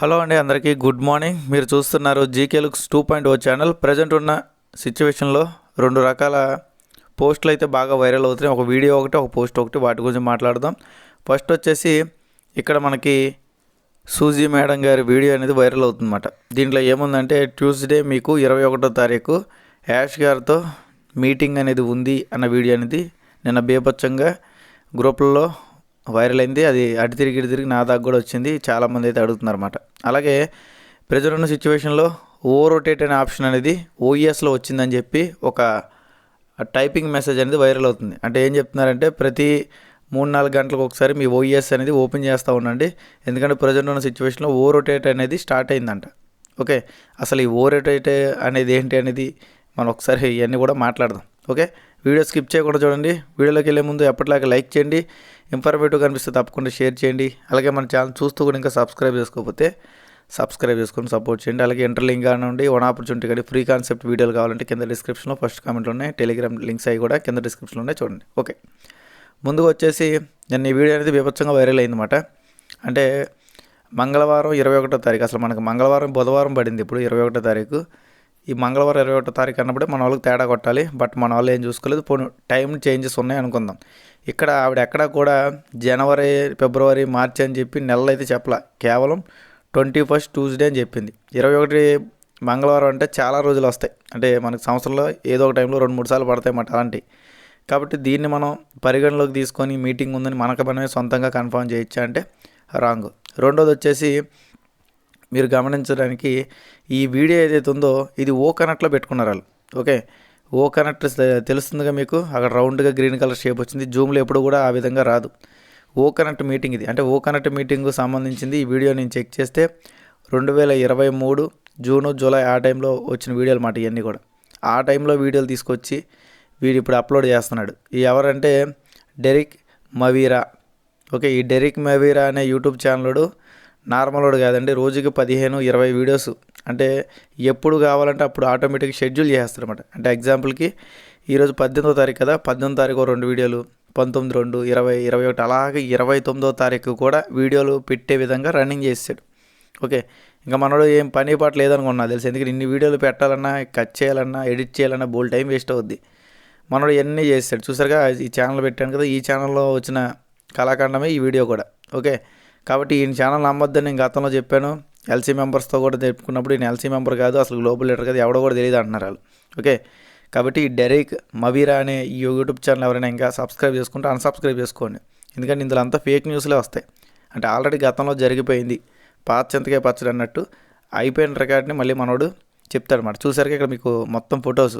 Hello అండి అందరికీ good morning. మీరు చూస్తున్నారు GK looks two point O channel. Present ఉన్న సిచ్యువేషన్లో రెండు రకాల పోస్టులు అయితే బాగా వైరల్ అవుతున్నాయి. ఒక వీడియో ఒకటి ఒక పోస్ట్ ఒకటి. వాటి గురించి మాట్లాడదాం. ఫస్ట్ వచ్చేసి ఇక్కడ మనకి సూజీ మేడం గారి వీడియో అనేది వైరల్ అవుతుందన్నమాట. దీంట్లో ఏముందంటే ట్యూస్డే మీకు ఇరవై ఒకటో తారీఖు యాష్ గారితో మీటింగ్ అనేది ఉంది అన్న వీడియో అనేది నిన్న బేపచ్చంగా గ్రూపుల్లో వైరల్ అయింది అది అటు తిరిగి ఇటు తిరిగి నా దాకా కూడా వచ్చింది. చాలామంది అయితే అడుగుతున్నారు అనమాట అలాగే ప్రజలున్న సిచ్యువేషన్లో ఓ రొటేట్ అనే ఆప్షన్ అనేది ఓఈఎస్లో వచ్చిందని చెప్పి ఒక టైపింగ్ మెసేజ్ అనేది వైరల్ అవుతుంది. అంటే ఏం చెప్తున్నారంటే ప్రతి మూడు నాలుగు గంటలకు ఒకసారి మీ ఓఈఎస్ అనేది ఓపెన్ చేస్తూ ఉండండి. ఎందుకంటే ప్రజెంట్ ఉన్న సిచ్యువేషన్లో ఓ రొటేట్ అనేది స్టార్ట్ అయిందంట. ఓకే? అసలు ఈ ఓ రొటేట్ అనేది ఏంటి అనేది మనం ఒకసారి ఇవన్నీ కూడా మాట్లాడదాం. ఓకే? వీడియో స్కిప్ చేయకుండా చూడండి. వీడియోలోకి వెళ్ళే ముందు ఎప్పటిలాగా లైక్ చేయండి. ఇన్ఫర్మేటివ్ కనిపిస్తే తప్పకుండా షేర్ చేయండి. అలాగే మన ఛానల్ చూస్తూ కూడా ఇంకా సబ్స్క్రైబ్ చేసుకోకపోతే సబ్స్క్రైబ్ చేసుకొని సపోర్ట్ చేయండి. అలాగే ఇంటర్లింక్ కానివ్వండి వన్ ఆపర్చునిటీ కానీ ఫ్రీ కాన్సెప్ట్ వీడియోలు కావాలంటే కింద డిస్క్రిప్షన్లో ఫస్ట్ కామెంట్లో ఉన్నాయి. టెలిగ్రామ్ లింక్స్ అవి కూడా కింద డిస్క్రిప్షన్లో ఉన్నాయి చూడండి. ఓకే. ముందుగా వచ్చేసి నేను ఈ వీడియో అనేది బీభత్సంగా వైరల్ అయిందన్నమాట. అంటే మంగళవారం ఇరవై ఒకటో తారీఖు అసలు మనకు మంగళవారం బుధవారం పడింది ఇప్పుడు ఇరవై ఒకటో తారీఖు. ఈ మంగళవారం ఇరవై ఒకటో తారీఖు అన్నప్పుడే మన వాళ్ళకి తేడా కొట్టాలి. బట్ మన వాళ్ళు ఏం చూసుకోలేదు. పోనీ టైం చేంజెస్ ఉన్నాయి అనుకుందాం. ఇక్కడ ఆవిడ ఎక్కడ కూడా జనవరి ఫిబ్రవరి మార్చి అని చెప్పి నెలలు అయితే చెప్పలా. కేవలం ట్వంటీ ఫస్ట్ ట్యూస్డే అని చెప్పింది. ఇరవై ఒకటి మంగళవారం అంటే చాలా రోజులు వస్తాయి. అంటే మనకు సంవత్సరంలో ఏదో ఒక టైంలో రెండు మూడు సార్లు పడతాయి అన్నమాట అలాంటివి. కాబట్టి దీన్ని మనం పరిగణలోకి తీసుకొని మీటింగ్ ఉందని మనకు మనమే సొంతంగా కన్ఫర్మ్ చేయొచ్చా అంటే రాంగ్. రెండోది వచ్చేసి మీరు గమనించడానికి ఈ వీడియో ఏదైతే ఉందో ఇది ఓ కనెక్ట్లో పెట్టుకున్నారు వాళ్ళు. ఓకే? ఓ కనెక్ట్ తెలుస్తుందిగా మీకు? అక్కడ రౌండ్గా గ్రీన్ కలర్ షేప్ వచ్చింది. జూమ్లో ఎప్పుడు కూడా ఆ విధంగా రాదు. ఓ కనెక్ట్ మీటింగ్ ఇది. అంటే ఓ కనెక్ట్ మీటింగ్కు సంబంధించింది ఈ వీడియో నేను చెక్ చేస్తే రెండు వేల ఇరవై మూడు జూను జూలై ఆ టైంలో వచ్చిన వీడియోలు మాట ఇవన్నీ కూడా. ఆ టైంలో వీడియోలు తీసుకొచ్చి వీడు ఇప్పుడు అప్లోడ్ చేస్తున్నాడు. ఈ ఎవరంటే డెరిక్ మవీరా. ఓకే ఈ డెరిక్ మవీరా అనే యూట్యూబ్ ఛానల్డు నార్మల్ వాడు కాదండి. రోజుకి పదిహేను ఇరవై వీడియోస్ అంటే ఎప్పుడు కావాలంటే అప్పుడు ఆటోమేటిక్ షెడ్యూల్ చేస్తాడు అనమాట అంటే ఎగ్జాంపుల్కి ఈరోజు పద్దెనిమిదో తారీఖు కదా పద్దెనిమిది తారీఖు రెండు వీడియోలు పంతొమ్మిది రెండు ఇరవై ఇరవై ఒకటి అలాగే ఇరవై తొమ్మిదో తారీఖు కూడా వీడియోలు పెట్టే విధంగా రన్నింగ్ చేసాడు ఓకే ఇంకా మనోడు ఏం పని పాట లేదనుకున్నా తెలుసు. ఎందుకంటే ఇన్ని వీడియోలు పెట్టాలన్నా కట్ చేయాలన్నా ఎడిట్ చేయాలన్నా బోల్ టైం వేస్ట్ అవుద్ది. మనోడు ఇవన్నీ చేస్తాడు. చూసారుగా ఈ ఛానల్ పెట్టాను కదా ఈ ఛానల్లో వచ్చిన కళాఖండమే ఈ వీడియో కూడా. ఓకే కాబట్టి ఈ ఛానల్ నమ్మొద్దని నేను గతంలో చెప్పాను. ఎల్సీ మెంబర్స్తో కూడా చెప్పుకున్నప్పుడు ఈయన ఎల్సీ మెంబర్ కాదు అసలు గ్లోబల్ లీడర్ కాదు ఎవడో కూడా తెలియదు అంటున్నారు వాళ్ళు. ఓకే? కాబట్టి ఈ డెరిక్ మవీరా అనే ఈ యూట్యూబ్ ఛానల్ ఎవరైనా ఇంకా సబ్స్క్రైబ్ చేసుకుంటే అన్సబ్స్క్రైబ్ చేసుకోండి. ఎందుకంటే ఇందులో అంతా ఫేక్ న్యూస్లే వస్తాయి. అంటే ఆల్రెడీ గతంలో జరిగిపోయింది. పాత పచ్చడి అన్నట్టు అయిపోయిన రికార్డ్ని మళ్ళీ మనోడు చెప్తాడనమాట చూసారుగా ఇక్కడ మీకు మొత్తం ఫొటోస్.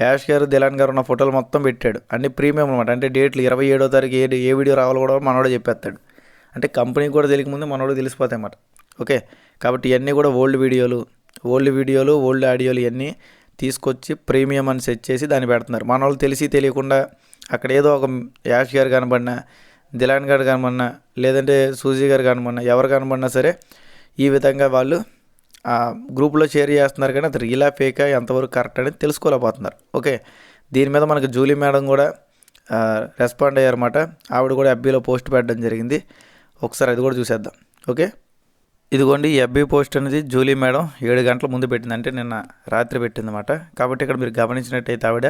యాష్ గారు దిలాన్ గారు ఉన్న ఫోటోలు మొత్తం పెట్టాడు. అన్ని ప్రీమియం అనమాట అంటే డేట్లు ఇరవై ఏడో తారీఖు ఏ ఏ వీడియో రావాలో కూడా మనోడు చెప్పేస్తాడు. అంటే కంపెనీకి కూడా తెలియకముందే మనోడు తెలిసిపోతాయి అన్నమాట. ఓకే? కాబట్టి ఇవన్నీ కూడా ఓల్డ్ వీడియోలు ఓల్డ్ వీడియోలు ఓల్డ్ ఆడియోలు ఇవన్నీ తీసుకొచ్చి ప్రీమియం అని సెట్ చేసి దాన్ని పెడుతున్నారు. మన వాళ్ళు తెలిసి తెలియకుండా అక్కడ ఏదో ఒక యాష్ గారు కనబడినా దిలాన్ గారు కనబడినా లేదంటే సూజీ గారు కనబడినా ఎవరు కనబడినా సరే ఈ విధంగా వాళ్ళు ఆ గ్రూప్లో షేర్ చేస్తున్నారు కానీ అది రియలా ఫేకా ఎంతవరకు కరెక్ట్ అనేది తెలుసుకోలేకపోతున్నారు. ఓకే? దీని మీద మనకు జూలీ మేడం కూడా రెస్పాండ్ అయ్యారన్నమాట. ఆవిడ కూడా ఎఫ్బీలో పోస్ట్ పెట్టడం జరిగింది. ఒకసారి అది కూడా చూసేద్దాం. ఓకే? ఇదిగోండి ఈ పోస్ట్ అనేది జూలీ మేడం ఏడు గంటల ముందు పెట్టింది. అంటే నిన్న రాత్రి పెట్టిందన్నమాట. కాబట్టి ఇక్కడ మీరు గమనించినట్టయితే ఆవిడ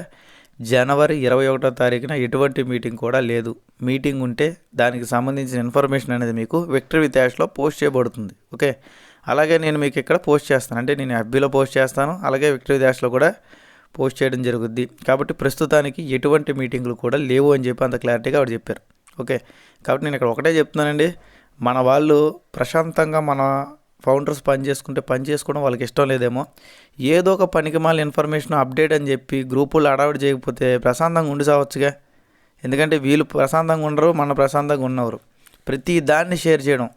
జనవరి ఇరవై ఒకటో తారీఖున ఎటువంటి మీటింగ్ కూడా లేదు. మీటింగ్ ఉంటే దానికి సంబంధించిన ఇన్ఫర్మేషన్ అనేది మీకు విక్టరీ విత్ యాష్లో పోస్ట్ చేయబడుతుంది. ఓకే? అలాగే నేను మీకు ఇక్కడ పోస్ట్ చేస్తాను. అంటే నేను ఎఫ్బీలో పోస్ట్ చేస్తాను. అలాగే విక్టరీ డాష్లో కూడా పోస్ట్ చేయడం జరుగుద్ది. కాబట్టి ప్రస్తుతానికి ఎటువంటి మీటింగ్లు కూడా లేవు అని చెప్పి అంత క్లారిటీగా ఆవిడ చెప్పారు. ఓకే? కాబట్టి నేను ఇక్కడ ఒకటే చెప్తున్నానండి. మన వాళ్ళు ప్రశాంతంగా మన ఫౌండర్స్ పని చేసుకుంటే పని చేసుకోవడం వాళ్ళకి ఇష్టం లేదేమో. ఏదో ఒక పనికి మాల ఇన్ఫర్మేషన్ అప్డేట్ అని చెప్పి గ్రూపులు అడావిడి చేయకపోతే ప్రశాంతంగా ఉండి సావచ్చుగా. ఎందుకంటే వీళ్ళు ప్రశాంతంగా ఉండరు మన ప్రశాంతంగా ఉన్నవారు. ప్రతి దాన్ని షేర్ చేయడం.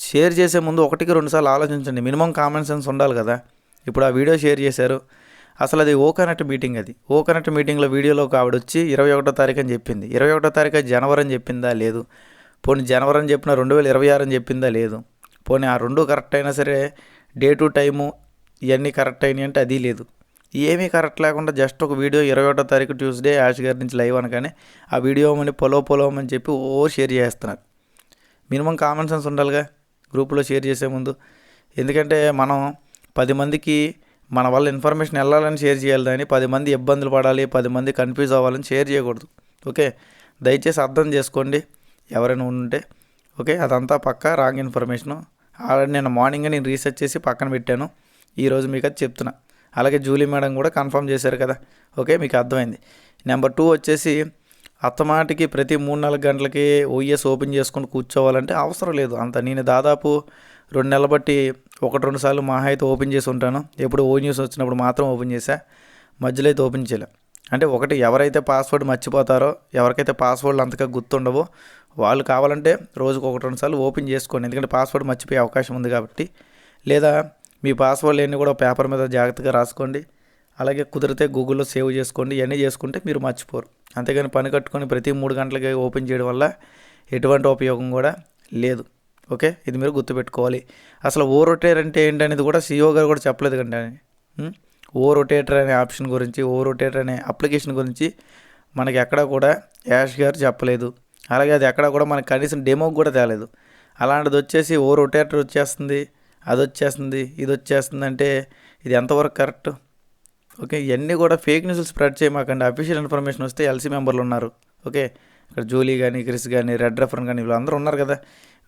షేర్ చేసే ముందు ఒకటికి రెండుసార్లు ఆలోచించండి. మినిమం కామన్ సెన్స్ ఉండాలి కదా. ఇప్పుడు ఆ వీడియో షేర్ చేశారు. అసలు అది ఓ కనెక్ట్ మీటింగ్ అది. ఓ కనెక్ట్ మీటింగ్లో వీడియోలో ఒక ఆవిడ వచ్చి ఇరవై ఒకటో తారీఖు అని చెప్పింది. ఇరవై ఒకటో తారీఖు జనవరి అని చెప్పిందా? లేదు. పోనీ జనవరి అని చెప్పిన రెండు వేల ఇరవై ఆరు అని చెప్పిందా? లేదు. పోనీ ఆ రెండు కరెక్ట్ అయినా సరే డే టు టైము ఇవన్నీ కరెక్ట్ అయినాయి అంటే అది లేదు. ఏమీ కరెక్ట్ లేకుండా జస్ట్ ఒక వీడియో ఇరవై ఒకటో తారీఖు ట్యూస్డే యాష్ గారి నుంచి లైవ్ అనగానే ఆ వీడియో అని పొలో పొలం అని చెప్పి ఓ షేర్ చేస్తున్నారు. మినిమం కామన్ సెన్స్ ఉండాలిగా గ్రూపులో షేర్ చేసే ముందు. ఎందుకంటే మనం పది మందికి మన వల్ల ఇన్ఫర్మేషన్ వెళ్ళాలని షేర్ చేయాలి కానీ పది మంది ఇబ్బందులు పడాలి పది మంది కన్ఫ్యూజ్ అవ్వాలని షేర్ చేయకూడదు. ఓకే? దయచేసి అర్థం చేసుకోండి. ఎవరైనా ఉంటే ఓకే అదంతా పక్క రాంగ్ ఇన్ఫర్మేషను. ఆల్రెడీ నేను మార్నింగ్ నేను రీసెర్చ్ చేసి పక్కన పెట్టాను. ఈరోజు మీకు అది చెప్తున్నా. అలాగే జూలీ మేడం కూడా కన్ఫర్మ్ చేశారు కదా. ఓకే మీకు అర్థమైంది. నెంబర్ టూ వచ్చేసి అత్తమాటికి ప్రతి మూడు నాలుగు గంటలకి ఓఎస్ ఓపెన్ చేసుకొని కూర్చోవాలంటే అవసరం లేదు. అంత నేను దాదాపు రెండు నెలల బట్టి ఒకటి రెండు సార్లు మహా అయితే ఓపెన్ చేసి ఉంటాను. ఎప్పుడు ఓ న్యూస్ వచ్చినప్పుడు మాత్రం ఓపెన్ చేశా. మధ్యలో అయితే ఓపెన్ చేయలే. అంటే ఒకటి ఎవరైతే పాస్వర్డ్ మర్చిపోతారో ఎవరికైతే పాస్వర్డ్లు అంతగా గుర్తుండవో వాళ్ళు కావాలంటే రోజుకు ఒకటి రెండు సార్లు ఓపెన్ చేసుకోండి. ఎందుకంటే పాస్వర్డ్ మర్చిపోయే అవకాశం ఉంది కాబట్టి. లేదా మీ పాస్వర్డ్ లేని కూడా పేపర్ మీద జాగ్రత్తగా రాసుకోండి. అలాగే కుదిరితే గూగుల్లో సేవ్ చేసుకోండి. ఇవన్నీ చేసుకుంటే మీరు మర్చిపోరు. అంతేగాని పని కట్టుకొని ప్రతి మూడు గంటలకి ఓపెన్ చేయడం వల్ల ఎటువంటి ఉపయోగం కూడా లేదు. ఓకే? ఇది మీరు గుర్తుపెట్టుకోవాలి. అసలు ఓ రొటేటర్ అంటే ఏంటనేది కూడా సిఇఓ గారు కూడా చెప్పలేదు కండి. ఓ రొటేటర్ అనే ఆప్షన్ గురించి ఓ రొటేటర్ అనే అప్లికేషన్ గురించి మనకి ఎక్కడా కూడా యాష్ గారు చెప్పలేదు. అలాగే అది ఎక్కడ కూడా మనకి కనీసం డెమో కూడా తేలేదు. అలాంటిది వచ్చేసి ఓ రొటేటర్ వచ్చేస్తుంది అది వచ్చేస్తుంది ఇది వచ్చేస్తుంది అంటే ఇది ఎంతవరకు కరెక్ట్? ఓకే ఇవన్నీ కూడా ఫేక్ న్యూస్ స్ప్రెడ్ చేయమాకండి. అఫీషియల్ ఇన్ఫర్మేషన్ వస్తే ఎల్సీ మెంబర్లు ఉన్నారు. ఓకే ఇక్కడ జూలీ కానీ క్రిస్ కానీ రెడ్ రెఫర్ కానీ వీళ్ళందరూ ఉన్నారు కదా.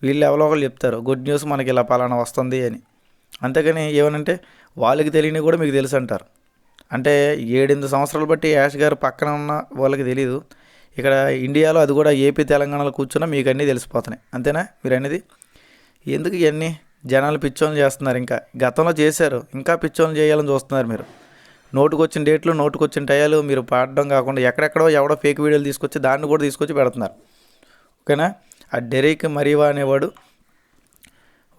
వీళ్ళు ఎవరో ఒకళ్ళు చెప్తారు గుడ్ న్యూస్ మనకి ఇలా పలానా వస్తుంది అని. అంతేగాని ఏమనంటే వాళ్ళకి తెలియని కూడా మీకు తెలుసు అంటారు. అంటే ఏడెనిమిది సంవత్సరాలు బట్టి యాష్ గారు పక్కన ఉన్న వాళ్ళకి తెలియదు ఇక్కడ ఇండియాలో అది కూడా ఏపీ తెలంగాణలో కూర్చున్నా మీకు అన్నీ తెలిసిపోతున్నాయి. అంతేనా? మీరు అనేది ఎందుకు ఇవన్నీ? జనాలు పిచ్చోళ్ళు చేస్తున్నారు ఇంకా. గతంలో చేశారు. ఇంకా పిచ్చోళ్ళు చేయాలని చూస్తున్నారు మీరు. నోటుకొచ్చిన డేట్లు నోటుకొచ్చిన టయాలు మీరు పాడడం కాకుండా ఎక్కడెక్కడో ఎవడో ఫేక్ వీడియోలు తీసుకొచ్చి దాన్ని కూడా తీసుకొచ్చి పెడుతున్నారు. ఓకేనా? ఆ డెరిక్ మరీవా అనేవాడు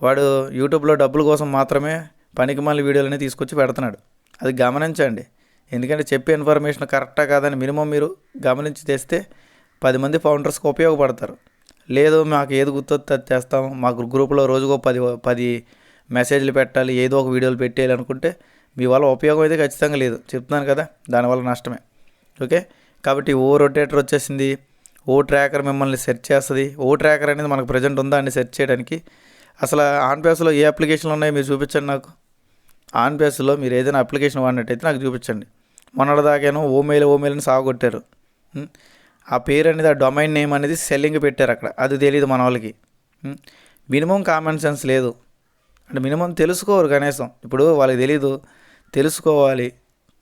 వాడు యూట్యూబ్లో డబ్బుల కోసం మాత్రమే పనికి వీడియోలనే వీడియోలని తీసుకొచ్చి పెడుతున్నాడు. అది గమనించండి. ఎందుకంటే చెప్పే ఇన్ఫర్మేషన్ కరెక్టా కాదని మినిమం మీరు గమనించి తెస్తే పది మంది ఫౌండర్స్కి ఉపయోగపడతారు. లేదు మాకు ఏది గుర్తొస్తే అది చేస్తాం. మాకు గ్రూప్లో రోజుకో పది పది మెసేజ్లు పెట్టాలి ఏదో ఒక వీడియోలు పెట్టేయాలి అనుకుంటే మీ వల్ల ఉపయోగం అయితే ఖచ్చితంగా లేదు. చెప్తున్నాను కదా దానివల్ల నష్టమే. ఓకే? కాబట్టి ఓ రొటేటర్ వచ్చేసింది ఓ ట్రాకర్ మిమ్మల్ని సెర్చ్ చేస్తుంది. ఓ ట్రాకర్ అనేది మనకు ప్రజెంట్ ఉందా అని సెర్చ్ చేయడానికి అసలు ఆన్పేస్లో ఏ అప్లికేషన్లు ఉన్నాయో మీరు చూపించండి నాకు. ఆన్పేస్లో మీరు ఏదైనా అప్లికేషన్ వాడినట్టయితే నాకు చూపించండి. మొన్నటిదాకేనో ఓ మెయిల్ ఓమేలని సాగొట్టారు ఆ పేరు అనేది ఆ డొమైన్ నేమ్ అనేది సెల్లింగ్ పెట్టారు అక్కడ. అది తెలియదు మన వాళ్ళకి. మినిమం కామన్ సెన్స్ లేదు. అంటే మినిమం తెలుసుకోరు కనీసం. ఇప్పుడు వాళ్ళకి తెలీదు. తెలుసుకోవాలి.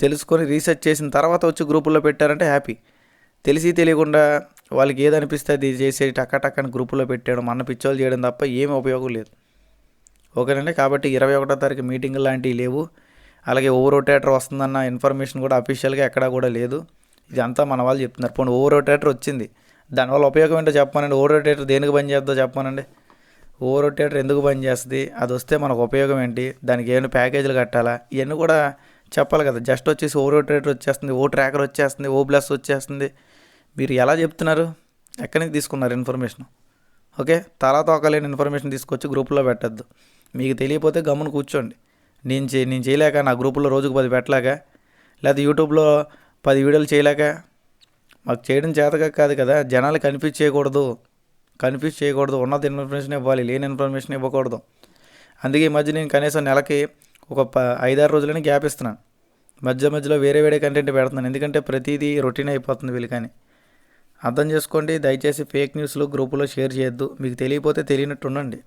తెలుసుకొని రీసెర్చ్ చేసిన తర్వాత వచ్చి గ్రూపుల్లో పెట్టారంటే హ్యాపీ. తెలిసి తెలియకుండా వాళ్ళకి ఏది అనిపిస్తే అది చేసే టక్కటక్కని గ్రూపుల్లో పెట్టాడు. మన పిచ్చోళ్ళు చేయడం తప్ప ఏమీ ఉపయోగం లేదు. ఓకేనండి? కాబట్టి ఇరవై ఒకటో తారీఖు మీటింగ్ లాంటివి లేవు. అలాగే ఓవర్ రొటేటర్ వస్తుందన్న ఇన్ఫర్మేషన్ కూడా అఫీషియల్గా ఎక్కడా కూడా లేదు. ఇదంతా మన వాళ్ళు చెప్తున్నారు. పోనీ ఓవర్ రొటేటర్ వచ్చింది. దానివల్ల ఉపయోగం ఏంటో చెప్పానండి ఓవర్ రొటేటర్ దేనికి పని చేద్దో చెప్పానండి ఓవర్ రొటేటర్ ఎందుకు పని చేస్తుంది? అది వస్తే మనకు ఉపయోగం ఏంటి? దానికి ఏమైనా ప్యాకేజీలు కట్టాలా? ఇవన్నీ కూడా చెప్పాలి కదా. జస్ట్ వచ్చేసి ఓ రొటేటర్ వచ్చేస్తుంది. ఓ ట్రాకర్ వచ్చేస్తుంది. ఓ ప్లస్ వచ్చేస్తుంది. మీరు ఎలా చెప్తున్నారు? ఎక్కడి నుంచి తీసుకున్నారు ఇన్ఫర్మేషన్? ఓకే? తలా తోకలేని ఇన్ఫర్మేషన్ తీసుకొచ్చి గ్రూప్లో పెట్టద్దు. మీకు తెలియకపోతే గమ్మున కూర్చోండి. నేను చే నేను చేయలేక నా గ్రూపులో రోజుకు పది పెట్టలేక లేదా యూట్యూబ్లో పది వీడియోలు చేయలేక మాకు చేయడం చేతగా కాదు కదా జనాలు కన్ఫ్యూజ్ చేయకూడదు కన్ఫ్యూజ్ చేయకూడదు ఉన్నది ఇన్ఫర్మేషన్ ఇవ్వాలి లేని ఇన్ఫర్మేషన్ ఇవ్వకూడదు. అందుకే ఈ మధ్య నేను కనీసం నెలకి ఒక ప ఐదారు రోజులని గ్యాప్ ఇస్తున్నాను మధ్య మధ్యలో వేరే వేరే కంటెంట్ పెడుతున్నాను. ఎందుకంటే ప్రతిదీ రొటీన్ అయిపోతుంది వీళ్ళు కానీ. అర్థం చేసుకోండి దయచేసి ఫేక్ న్యూస్లు గ్రూపులో షేర్ చేయొద్దు. మీకు తెలియకపోతే తెలియనట్టు ఉండండి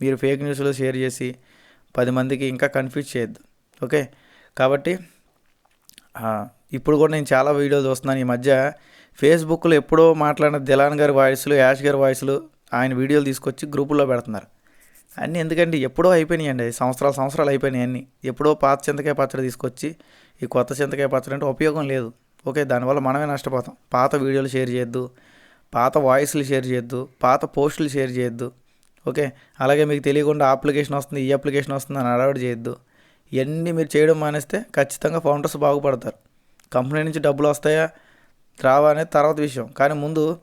మీరు ఫేక్ న్యూస్లో షేర్ చేసి పది మందికి ఇంకా కన్ఫ్యూజ్ చేయొద్దు. ఓకే? కాబట్టి ఇప్పుడు కూడా నేను చాలా వీడియోలు చూస్తున్నాను. ఈ మధ్య ఫేస్బుక్లో ఎప్పుడో మాట్లాడిన దిలాన్ గారి వాయిస్లు యాష్ గారి వాయిస్లు ఆయన వీడియోలు తీసుకొచ్చి గ్రూపుల్లో పెడుతున్నారు. అన్నీ ఎందుకంటే ఎప్పుడో అయిపోయినాయండి. సంవత్సరాలు సంవత్సరాలు అయిపోయినాయి అన్నీ. ఎప్పుడో పాత చింతకాయ పచ్చడి తీసుకొచ్చి ఈ కొత్త చింతకాయ పచ్చడి అంటే ఉపయోగం లేదు. ఓకే? దానివల్ల మనమే నష్టపోతాం. పాత వీడియోలు షేర్ చేయొద్దు. పాత వాయిస్లు షేర్ చేయొద్దు. పాత పోస్టులు షేర్ చేయొద్దు. ఓకే? అలాగే మీకు తెలియకుండా అప్లికేషన్ వస్తుంది ఈ అప్లికేషన్ వస్తుంది అని అడవాడు చేయొద్దు. ఇవన్నీ మీరు చేయడం మానేస్తే ఖచ్చితంగా ఫౌండర్స్ బాగుపడతారు. కంపెనీ నుంచి డబ్బులు వస్తాయా? రావా అనేది తర్వాత విషయం. కానీ ముందు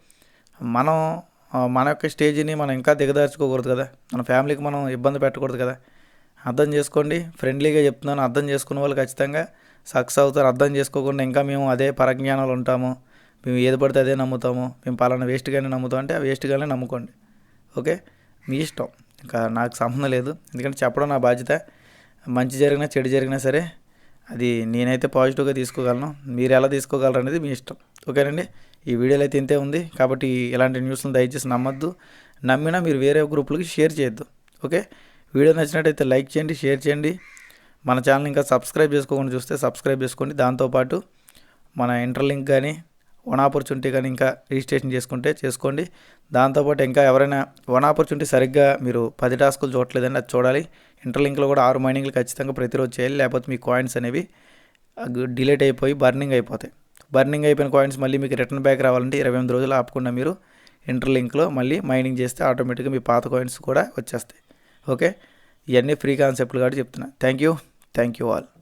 మనం మన యొక్క స్టేజ్ని మనం ఇంకా దిగదార్చుకోకూడదు కదా? మన ఫ్యామిలీకి మనం ఇబ్బంది పెట్టకూడదు కదా? అర్థం చేసుకోండి. ఫ్రెండ్లీగా చెప్తున్నాను అర్థం చేసుకున్న వాళ్ళు ఖచ్చితంగా సక్సెస్ అవుతారు. అర్థం చేసుకోకుండా ఇంకా మేము అదే పరజ్ఞానాలు ఉంటాము. మేము ఏది పడితే అదే నమ్ముతాము. మేము పలానా వేస్ట్గానే నమ్ముతాం అంటే ఆ వేస్ట్గానే నమ్ముకోండి. ఓకే? మీ ఇష్టం. ఇంకా నాకు సంబంధం లేదు. ఎందుకంటే చెప్పడం నా బాధ్యత. మంచి జరిగినా చెడు జరిగినా సరే అది నేనైతే పాజిటివ్గా తీసుకోగలను. మీరు ఎలా తీసుకోగలరు అనేది మీ ఇష్టం. ఓకేనండి? ఈ వీడియోలో అయితే ఇంతే ఉంది. కాబట్టి ఇలాంటి న్యూస్ని దయచేసి నమ్మద్దు. నమ్మినా మీరు వేరే గ్రూపులకి షేర్ చేయొద్దు. ఓకే? వీడియో నచ్చినట్టయితే లైక్ చేయండి షేర్ చేయండి. మన ఛానల్ ఇంకా సబ్స్క్రైబ్ చేసుకోకుండా చూస్తే సబ్స్క్రైబ్ చేసుకోండి. దాంతోపాటు మన ఇంటర్లింక్ కానీ వన్ ఆపర్చునిటీ కానీ ఇంకా రిజిస్ట్రేషన్ చేసుకుంటే చేసుకోండి. దాంతోపాటు ఇంకా ఎవరైనా వన్ ఆపర్చునిటీ సరిగ్గా మీరు పది టాస్కులు చూడట్లేదండి అది చూడాలి. ఇంటర్లింక్లో కూడా ఆరు మైనింగ్లు ఖచ్చితంగా ప్రతిరోజు చేయాలి. లేకపోతే మీ కాయిన్స్ అనేవి డిలేట్ అయిపోయి బర్నింగ్ అయిపోతాయి. బర్నింగ్ అయిపోయిన కాయిన్స్ మళ్ళీ మీకు రిటర్న్ బ్యాక్ రావాలంటే ఇరవై ఎనిమిది రోజులు ఆపకుండా మీరు ఇంటర్లింక్లో మళ్ళీ మైనింగ్ చేస్తే ఆటోమేటిక్గా మీ పాత కాయిన్స్ కూడా వచ్చేస్తాయి. ఓకే? ఇవన్నీ ఫ్రీ కాన్సెప్ట్లు కాబట్టి చెప్తున్నా. Thank you. Thank you all.